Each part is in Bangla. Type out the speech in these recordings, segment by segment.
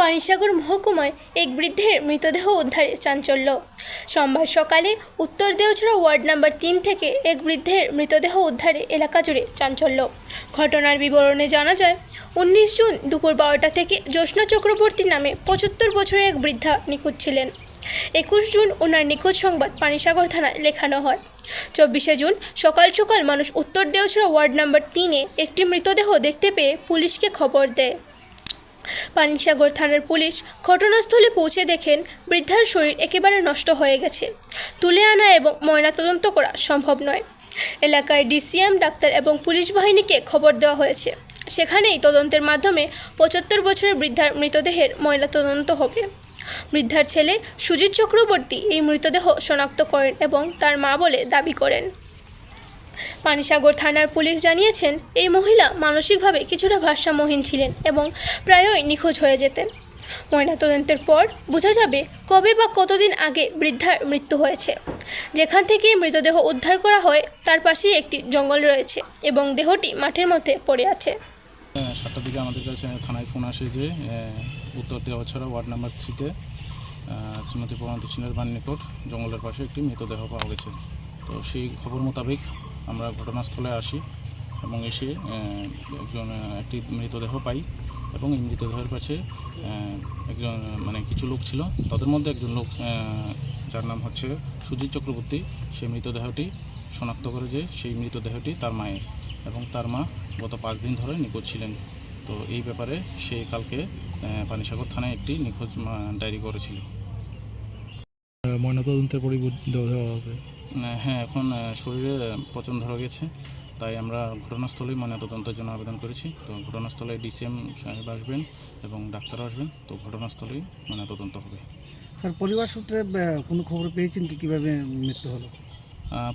পানিসাগর মহকুমায় এক বৃদ্ধের মৃতদেহ উদ্ধারে চাঞ্চল্য। সোমবার সকালে উত্তর দেওছড়া ওয়ার্ড নাম্বার তিন থেকে এক বৃদ্ধের মৃতদেহ উদ্ধারে এলাকা জুড়ে চাঞ্চল্য। ঘটনার বিবরণে জানা যায়, উনিশ জুন দুপুর বারোটা থেকে জ্যোৎস্না চক্রবর্তী নামে পঁচাত্তর বছরের এক বৃদ্ধা নিখোঁজ ছিলেন। একুশ জুন ওনার নিখোঁজ সংবাদ পানিসাগর থানায় লেখানো হয়। চব্বিশে জুন সকাল সকাল মানুষ উত্তর দেওছড়া ওয়ার্ড নাম্বার তিনে একটি মৃতদেহ দেখতে পেয়ে পুলিশকে খবর দেয়। পানিসাগর থানার পুলিশ ঘটনাস্থলে পৌঁছে দেখেন বৃদ্ধার শরীর একেবারে নষ্ট হয়ে গেছে। তুলে আনা এবং ময়নাতদন্ত করা সম্ভব নয়। এলাকায় ডিসিএম, ডাক্তার এবং পুলিশ বাহিনীকে খবর দেওয়া হয়েছে। সেখানেই তদন্তের মাধ্যমে পঁচাত্তর বছরের বৃদ্ধার মৃতদেহের ময়নাতদন্ত হবে। বৃদ্ধার ছেলে সুজিত চক্রবর্তী এই মৃতদেহ শনাক্ত করেন এবং তার মা বলে দাবি করেন। পানিসাগর থানার পুলিশ জানিয়েছেন এই মহিলা মানসিকভাবে কিছুটা ভারসাম্যহীন ছিলেন এবং প্রায়ই নিখোঁজ হয়ে যেতেন। ময়নাতদন্তের পর বোঝা যাবে কবে বা কতদিন আগে বৃদ্ধার মৃত্যু হয়েছে। যেখান থেকে মৃতদেহ উদ্ধার করা হয় তার পাশেই একটি জঙ্গল রয়েছে এবং দেহটি মাঠের মধ্যে পড়ে আছে। হ্যাঁ, সাতটার দিকে আমাদের কাছে থানায় ফোন আসে যে উত্তর দেওয়াছড়া ওয়ার্ড নাম্বার থ্রিতে শ্রীমতী প্রণতি সিনের বান নিকট জঙ্গলের পাশে একটি মৃতদেহ পাওয়া গেছে। তো সেই খবর মোতাবেক আমরা ঘটনাস্থলে আসি এবং এসে একজন একটি মৃতদেহ পাই এবং এই মৃতদেহের কাছে একজন মানে কিছু লোক ছিল। তাদের মধ্যে একজন লোক যার নাম হচ্ছে সুজিত চক্রবর্তী। সেই মৃতদেহটি শনাক্ত করে যে সেই মৃতদেহটি তার মায়ের এবং তার মা গত পাঁচ দিন ধরে নিখোঁজ ছিলেন। তো এই ব্যাপারে সে কালকে পানিসাগর থানায় একটি নিখোঁজ ডায়েরি করেছিল। ময়নাতদন্তের পরিবর্তে দেওয়া হবে। হ্যাঁ এখন শরীরে পচন ধরা গেছে তাই আমরা ঘটনাস্থলেই ময়নাতদন্তের জন্য আবেদন করেছি। তো ঘটনাস্থলে ডিসিএম সাহেব আসবেন এবং ডাক্তার আসবেন তো ঘটনাস্থলেই ময়নাতদন্ত হবে। স্যার পরিবার সূত্রে কোনো খবর পেয়েছেন কি কীভাবে মৃত্যু হলো?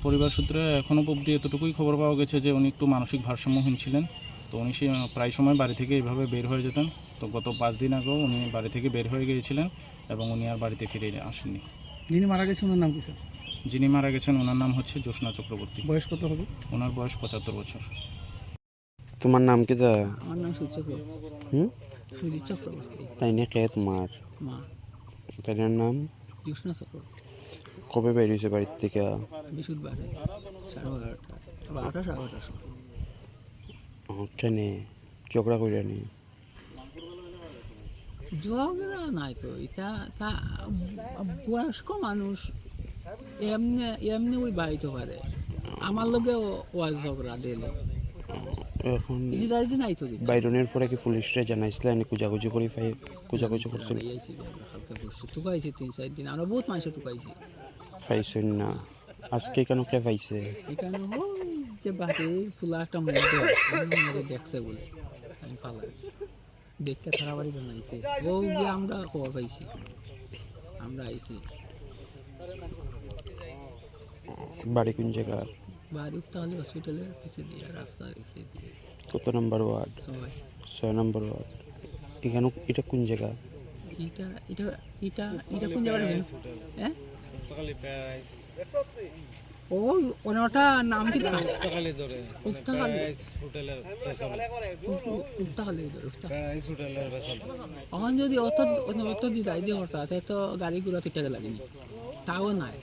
পরিবার সূত্রে এখনও অবধি এতটুকুই খবর পাওয়া গেছে যে উনি একটু মানসিক ভারসাম্যহীন ছিলেন। তো উনি সে প্রায় সময় বাড়ি থেকে এইভাবে বের হয়ে যেতেন। তো গত পাঁচ দিন আগেও উনি বাড়ি থেকে বের হয়ে গিয়েছিলেন এবং উনি আর বাড়িতে ফিরে আসেননি। যিনি মারা গেছেন ওনার নাম কি স্যার? যিনি মারা গেছেন ওনার নাম হচ্ছে জ্যোৎস্না চক্রবর্তী। বয়স কত হবে? ওনার বয়স পঁচাত্তর বছর। তোমার নাম কি দা আমার নাম সুজিত চক্রবর্তী। হুম? সুজিত চক্রবর্তী। তাই না কে তোমার মা। তাই নাম? জ্যোৎস্না চক্রবর্তী। কবে বেরিয়েছে বাড়ির থেকে? বৃহস্পতিবারে সাড়ে বারোটা বারোটা সাড়ে বারোটার সময় কেনে ঝগড়া করে নি? ঝগড়া নাই তো এটা তা বয়স্ক মানুষ এমনি এমনি ওই বাড়িতে পারে আমার লগে ওয়াজ ঝগড়া দিলে এখন। বাইরনের পরে কি পুলিশরা জানাইছিল এনে কুজাকুজি করে ফাই কুজাকুজি করছিল টুকাইছি তিন চার দিন আমরা বহুত মানুষে টুকাইছি পাইছেন না আজকে কেন কে পাইছে এখানে যে বাড়ি ফুলা একটা মধ্যে দেখছে বলে আমি পালাই দেখতে খারাপ বাড়ি বানাইছে ও গিয়ে আমরা খবর পাইছি আমরা আইছি। বাড়ি কোন জায়গা? বাড়ি তাহলে হসপিটালের পিছিয়ে দিয়ে রাস্তার পিছিয়ে দিয়ে। কত নম্বর ওয়ার্ড? ছয়। নম্বর ওয়ার্ড। এখানে এটা কোন জায়গা? এটা এটা এটা এটা কোন জায়গায় হলো? হ্যাঁ? ও ওনাটা নাম কি উফতাখালি উফতাখালি উফতাখালি এখন যদি অত অত দি দায় হঠাৎ তো গাড়িগুলো ঠিক লাগে লাগেনি তাও নাই।